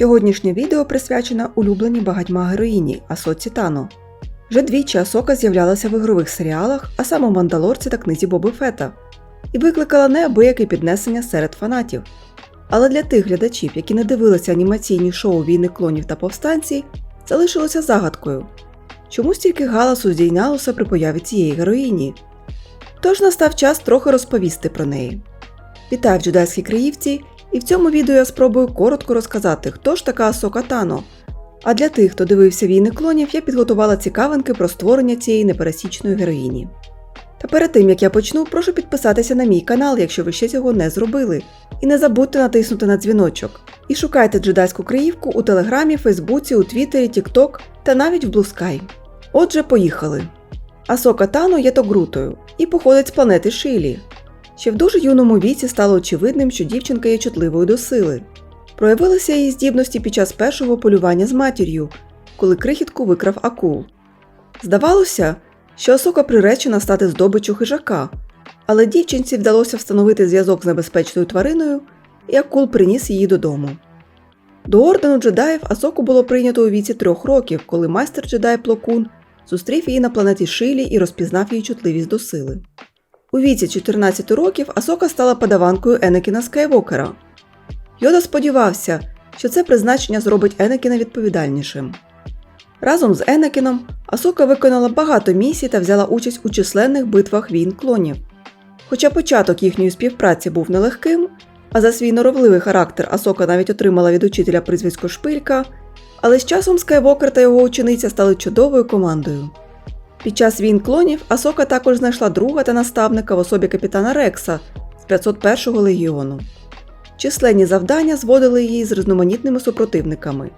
Сьогоднішнє відео присвячено улюбленій багатьма героїні Асоці Тано. Вже двічі Асока з'являлася в ігрових серіалах, а саме в Мандалорці та книзі Боби Фета, і викликала неабияке піднесення серед фанатів. Але для тих глядачів, які не дивилися анімаційні шоу Війни клонів та повстанці, залишилося загадкою. Чому стільки галасу здійнялося при появі цієї героїні? Тож настав час трохи розповісти про неї. Вітаю в джедайській Криївці, і в цьому відео я спробую коротко розказати, хто ж така Асока Тано. А для тих, хто дивився війни клонів, я підготувала цікавинки про створення цієї непересічної героїні. Та перед тим як я почну, прошу підписатися на мій канал, якщо ви ще цього не зробили. І не забудьте натиснути на дзвіночок. І шукайте джедайську Криївку у Телеграмі, Фейсбуці, у Твіттері, Тікток та навіть в Sky. Отже, поїхали. Асока Тано є Тогрутою і походить з планети Шилі. Ще в дуже юному віці стало очевидним, що дівчинка є чутливою до сили. Проявилися її здібності під час першого полювання з матір'ю, коли крихітку викрав акул. Здавалося, що Асока приречена стати здобиччю хижака, але дівчинці вдалося встановити зв'язок з небезпечною твариною, і акул приніс її додому. До ордену джедаїв Асоку було прийнято у віці трьох років, коли майстер джедай Плокун зустрів її на планеті Шилі і розпізнав її чутливість до сили. У віці 14 років Асока стала подаванкою Енекіна Скайвокера. Йода сподівався, що це призначення зробить Енекіна відповідальнішим. Разом з Енекіном Асока виконала багато місій та взяла участь у численних битвах війн клонів. Хоча початок їхньої співпраці був нелегким, а за свій норовливий характер Асока навіть отримала від учителя прізвисько Шпилька, але з часом Скайвокер та його учениця стали чудовою командою. Під час війн клонів Асока також знайшла друга та наставника в особі капітана Рекса з 501-го легіону. Численні завдання зводили її з різноманітними супротивниками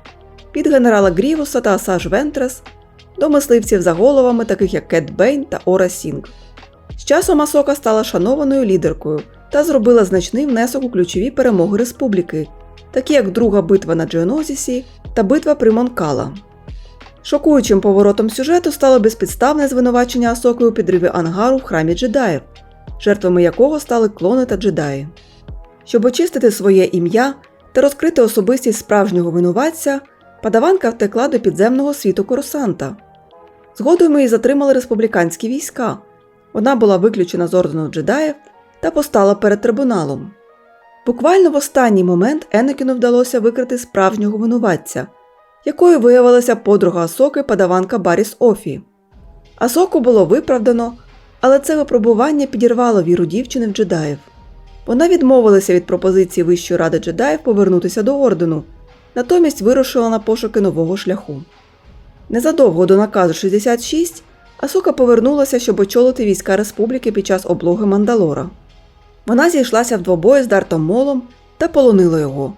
від генерала Грівуса та Асаж Вентрес до мисливців за головами, таких як Кет Бейн та Ора Сінг. З часом Асока стала шанованою лідеркою та зробила значний внесок у ключові перемоги республіки, такі як Друга битва на Джеонозісі та битва при Монкала. Шокуючим поворотом сюжету стало безпідставне звинувачення Асоки у підриві ангару в храмі джедаїв, жертвами якого стали клони та джедаї. Щоб очистити своє ім'я та розкрити особистість справжнього винуватця, падаванка втекла до підземного світу Коросанта. Згодом її затримали республіканські війська. Вона була виключена з ордену джедаїв та постала перед трибуналом. Буквально в останній момент Енекіну вдалося викрити справжнього винуватця, якою виявилася подруга Асоки падаванка Баріс Офі. Асоку було виправдано, але це випробування підірвало віру дівчини в джедаїв. Вона відмовилася від пропозиції Вищої ради джедаїв повернутися до ордену, натомість вирушила на пошуки нового шляху. Незадовго до наказу 66 Асока повернулася, щоб очолити війська республіки під час облоги Мандалора. Вона зійшлася в двобої з Дартом Молом та полонила його.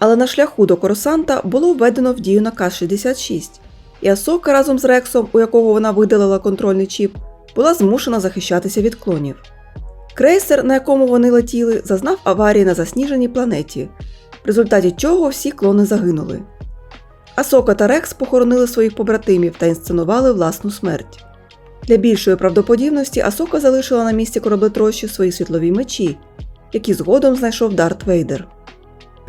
Але на шляху до Коросанта було введено в дію наказ 66, і Асока разом з Рексом, у якого вона видалила контрольний чіп, була змушена захищатися від клонів. Крейсер, на якому вони летіли, зазнав аварії на засніженій планеті, в результаті чого всі клони загинули. Асока та Рекс похоронили своїх побратимів та інсценували власну смерть. Для більшої правдоподібності Асока залишила на місці кораблетрощі свої світлові мечі, які згодом знайшов Дарт Вейдер.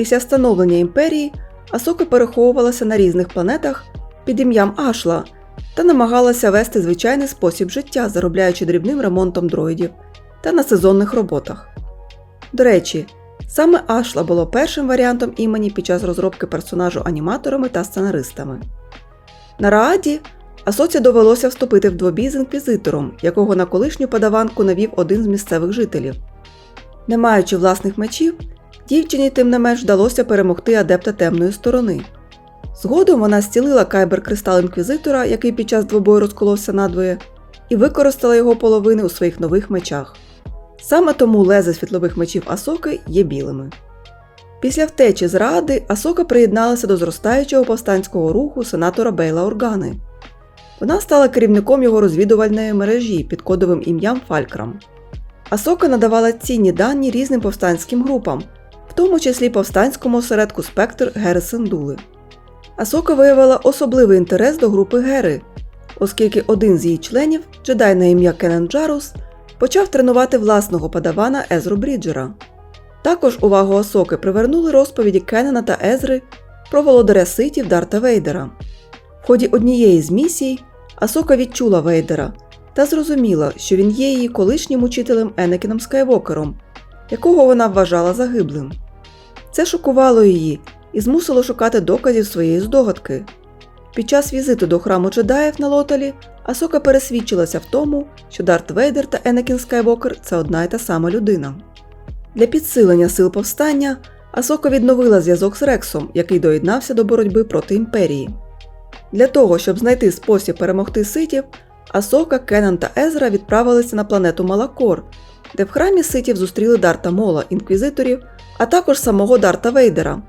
Після встановлення імперії Асока переховувалася на різних планетах під ім'ям Ашла та намагалася вести звичайний спосіб життя, заробляючи дрібним ремонтом дроїдів та на сезонних роботах. До речі, саме Ашла було першим варіантом імені під час розробки персонажу аніматорами та сценаристами. На Рааді Асоці довелося вступити в двобій з інквізитором, якого на колишню подаванку навів один з місцевих жителів. Не маючи власних мечів, дівчині тим не менш вдалося перемогти адепта темної сторони. Згодом вона зцілила кайбер кристал інквізитора, який під час двобою розколовся надвоє, і використала його половини у своїх нових мечах. Саме тому лези світлових мечів Асоки є білими. Після втечі з Ради Асока приєдналася до зростаючого повстанського руху сенатора Бейла Органи. Вона стала керівником його розвідувальної мережі під кодовим ім'ям Фалькрам. Асока надавала цінні дані різним повстанським групам, в тому числі повстанському осередку Спектр Гери Сендули. Асока виявила особливий інтерес до групи Гери, оскільки один з її членів, джедай на ім'я Кенен Джарус, почав тренувати власного падавана Езру Бріджера. Також увагу Асоки привернули розповіді Кеннена та Езри про володаря ситів Дарта Вейдера. В ході однієї з місій Асока відчула Вейдера та зрозуміла, що він є її колишнім учителем Енекіном Скайвокером, якого вона вважала загиблим. Це шокувало її і змусило шукати доказів своєї здогадки. Під час візиту до храму джедаїв на Лоталі Асока пересвідчилася в тому, що Дарт Вейдер та Енекін Скайвокер це одна й та сама людина. Для підсилення сил повстання Асока відновила зв'язок з Рексом, який доєднався до боротьби проти імперії. Для того, щоб знайти спосіб перемогти ситів, Асока, Кенан та Езра відправилися на планету Малакор, де в храмі ситів зустріли Дарта Мола, інквізиторів, а також самого Дарта Вейдера.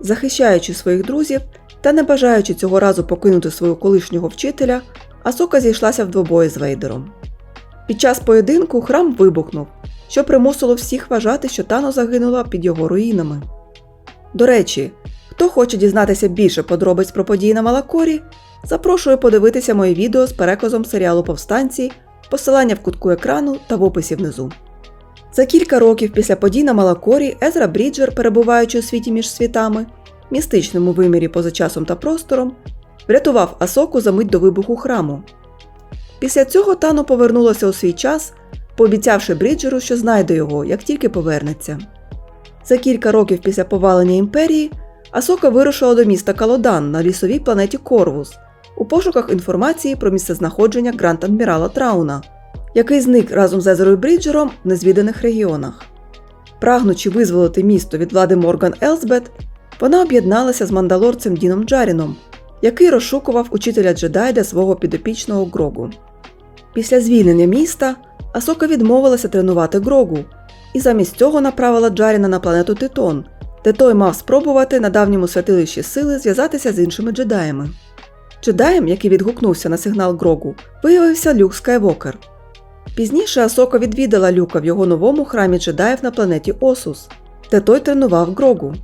Захищаючи своїх друзів та не бажаючи цього разу покинути свого колишнього вчителя, Асока зійшлася в двобої з Вейдером. Під час поєдинку храм вибухнув, що примусило всіх вважати, що Тано загинула під його руїнами. До речі, хто хоче дізнатися більше подробиць про події на Малакорі, запрошую подивитися моє відео з переказом серіалу Повстанці, посилання в кутку екрану та в описі внизу. За кілька років після подій на Малакорі Езра Бріджер, перебуваючи у світі між світами, містичному вимірі поза часом та простором, врятував Асоку за мить до вибуху храму. Після цього Тано повернулася у свій час, пообіцявши Бріджеру, що знайде його, як тільки повернеться. За кілька років після повалення імперії Асока вирушила до міста Калодан на лісовій планеті Корвус у пошуках інформації про місцезнаходження Гранд Адмірала Трауна, який зник разом з Езерою Бріджером в незвіданих регіонах. Прагнучи визволити місто від влади Морган Елсбет, вона об'єдналася з мандалорцем Діном Джаріном, який розшукував учителя джедай для свого підопічного Грогу. Після звільнення міста Асока відмовилася тренувати Грогу і замість цього направила Джаріна на планету Титон, де той мав спробувати на давньому святилищі сили зв'язатися з іншими джедаями. Джедаєм, який відгукнувся на сигнал Грогу, виявився Люк Скайвокер. Пізніше Асока відвідала Люка в його новому храмі джедаїв на планеті Осус, де той тренував Грогу.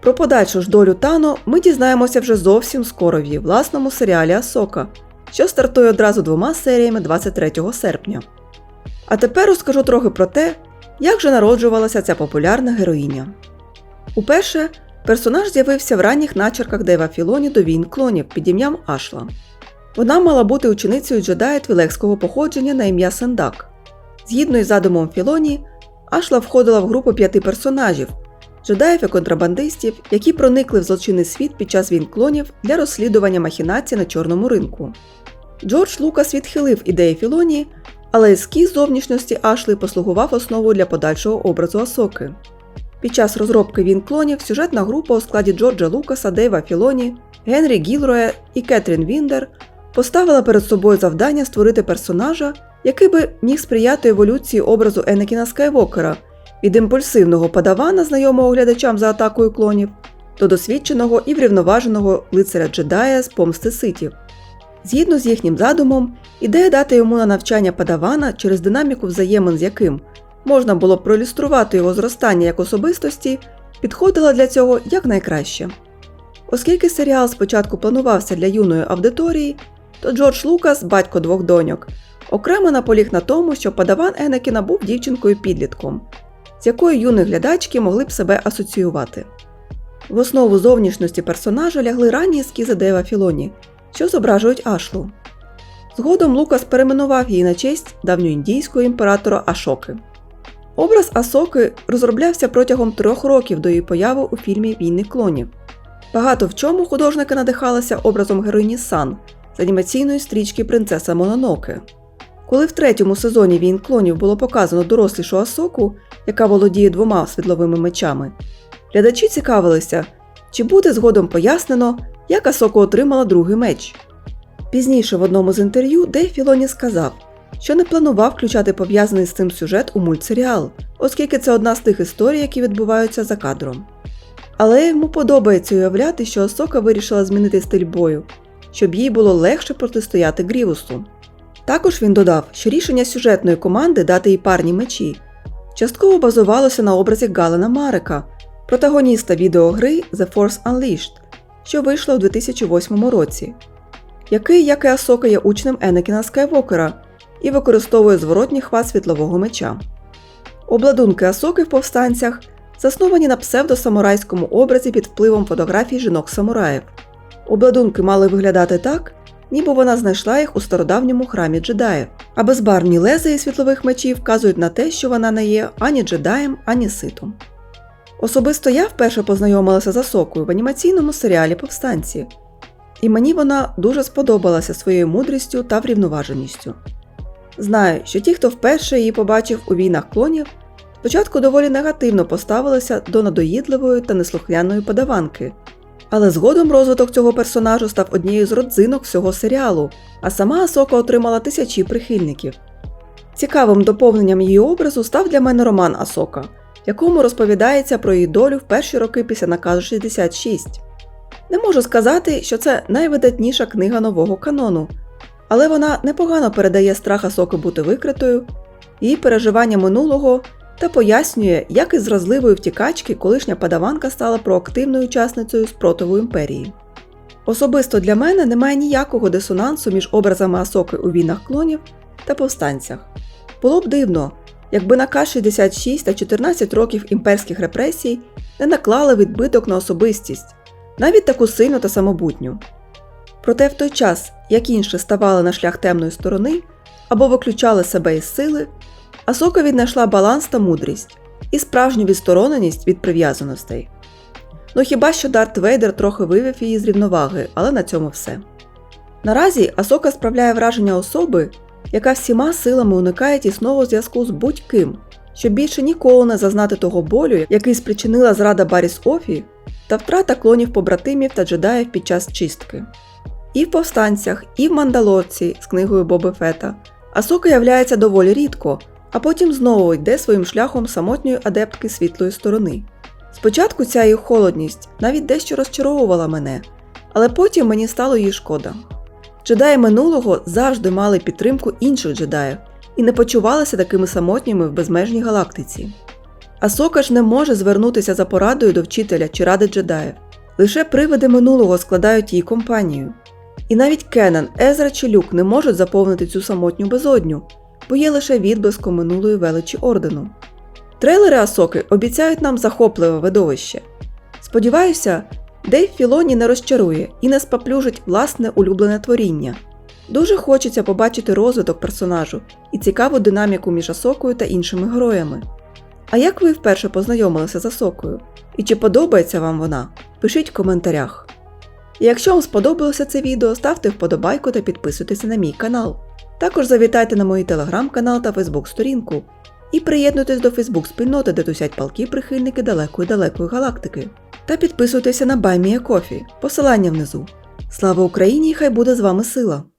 Про подальшу ж долю Тано ми дізнаємося вже зовсім скоро в її власному серіалі Асока, що стартує одразу двома серіями 23 серпня. А тепер розкажу трохи про те, як же народжувалася ця популярна героїня. Уперше персонаж з'явився в ранніх начерках Дейва Філоні до війн клонів під ім'ям Ашла. Вона мала бути ученицею джедая твілекського походження на ім'я Сендак. Згідно із задумом Філоні, Ашла входила в групу п'яти персонажів джедаїв і контрабандистів, які проникли в злочинний світ під час війн клонів для розслідування махінацій на чорному ринку. Джордж Лукас відхилив ідеї Філоні, але ескіз зовнішності Ашли послугував основою для подальшого образу Асоки. Під час розробки він клонів сюжетна група у складі Джорджа Лукаса, Дейва Філоні, Генрі Гілроя і Кетрін Віндер поставила перед собою завдання створити персонажа, який би міг сприяти еволюції образу Енекіна Скайвокера від імпульсивного падавана, знайомого глядачам за атакою клонів, до досвідченого і врівноваженого лицаря джедая з помсти ситів. Згідно з їхнім задумом, ідея дати йому на навчання падавана через динаміку взаємин з яким можна було б проілюструвати його зростання як особистості, підходила для цього якнайкраще. Оскільки серіал спочатку планувався для юної аудиторії, то Джордж Лукас, батько двох доньок, окремо наполіг на тому, що падаван Енекіна був дівчинкою-підлітком, з якою юні глядачки могли б себе асоціювати. В основу зовнішності персонажа лягли ранні ескізи Дева Філоні, що зображують Ашлу. Згодом Лукас перейменував її на честь давньоіндійського імператора Ашоки. Образ Асоки розроблявся протягом трьох років до її появи у фільмі Війни клонів. Багато в чому художники надихалися образом героїні Сан з анімаційної стрічки Принцеса Мононоке. Коли в третьому сезоні війн клонів було показано дорослішу Асоку, яка володіє двома світловими мечами, глядачі цікавилися, чи буде згодом пояснено, як Асоку отримала другий меч. Пізніше в одному з інтерв'ю Дейв Філоні сказав, що не планував включати пов'язаний з цим сюжет у мультсеріал, оскільки це одна з тих історій, які відбуваються за кадром. Але йому подобається уявляти, що Асока вирішила змінити стиль бою, щоб їй було легше протистояти Грівусу. Також він додав, що рішення сюжетної команди дати їй парні мечі частково базувалося на образі Галена Марека, протагоніста відеогри The Force Unleashed, що вийшла у 2008 році, який, як і Асока, є учнем Енекіна Скайвокера і використовує зворотній хват світлового меча. Обладунки Асоки в повстанцях засновані на псевдосамурайському образі під впливом фотографій жінок-самураїв. Обладунки мали виглядати так, ніби вона знайшла їх у стародавньому храмі джедаїв, а безбарвні лези і світлових мечів вказують на те, що вона не є ані джедаєм, ані ситом. Особисто я вперше познайомилася з Асокою в анімаційному серіалі Повстанці, і мені вона дуже сподобалася своєю мудрістю та врівноваженістю. Знаю, що ті, хто вперше її побачив у війнах клонів, спочатку доволі негативно поставилися до надоїдливої та неслухняної подаванки, але згодом розвиток цього персонажу став однією з родзинок всього серіалу, а сама Асока отримала тисячі прихильників. Цікавим доповненням її образу став для мене роман Асока, якому розповідається про її долю в перші роки після наказу 66. Не можу сказати, що це найвидатніша книга нового канону, але вона непогано передає страх Асоки бути викритою, її переживання минулого та пояснює, як із зразливої втікачки колишня падаванка стала проактивною учасницею спротиву імперії. Особисто для мене немає ніякого дисонансу між образами Асоки у війнах клонів та повстанцях. Було б дивно, якби наказ 66 та 14 років імперських репресій не наклали відбиток на особистість, навіть таку сильну та самобутню. Проте в той час, як інші ставали на шлях темної сторони або виключали себе із сили, Асока віднайшла баланс та мудрість і справжню відстороненість від прив'язаностей. Ну хіба що Дарт Вейдер трохи вивів її з рівноваги, але на цьому все. Наразі Асока справляє враження особи, яка всіма силами уникає тісного зв'язку з будь-ким, щоб більше ніколи не зазнати того болю, який спричинила зрада Баріс Офі та втрата клонів побратимів та джедаїв під час чистки. І в повстанцях, і в мандалорці з книгою Боби Фета Асока являється доволі рідко, а потім знову йде своїм шляхом самотньої адептки світлої сторони. Спочатку ця її холодність навіть дещо розчаровувала мене, але потім мені стало її шкода. Джедаї минулого завжди мали підтримку інших джедаїв і не почувалися такими самотніми в безмежній галактиці. Асока ж не може звернутися за порадою до вчителя чи ради джедаїв. Лише привиди минулого складають її компанію. І навіть Кеннан, Езра чи Люк не можуть заповнити цю самотню безодню, бо є лише відблиском минулої величі ордену. Трейлери Асоки обіцяють нам захопливе видовище. Сподіваюся, Дейв Філоні не розчарує і не спаплюжить власне улюблене творіння. Дуже хочеться побачити розвиток персонажу і цікаву динаміку між Асокою та іншими героями. А як ви вперше познайомилися з Асокою? І чи подобається вам вона? Пишіть в коментарях. Якщо вам сподобалося це відео, ставте вподобайку та підписуйтесь на мій канал. Також завітайте на мій телеграм-канал та фейсбук-сторінку і приєднуйтесь до фейсбук-спільноти, де тусять палки прихильники далекої далекої галактики. Та підписуйтеся на Баймія Кофі, посилання внизу. Слава Україні! і Хай буде з вами сила!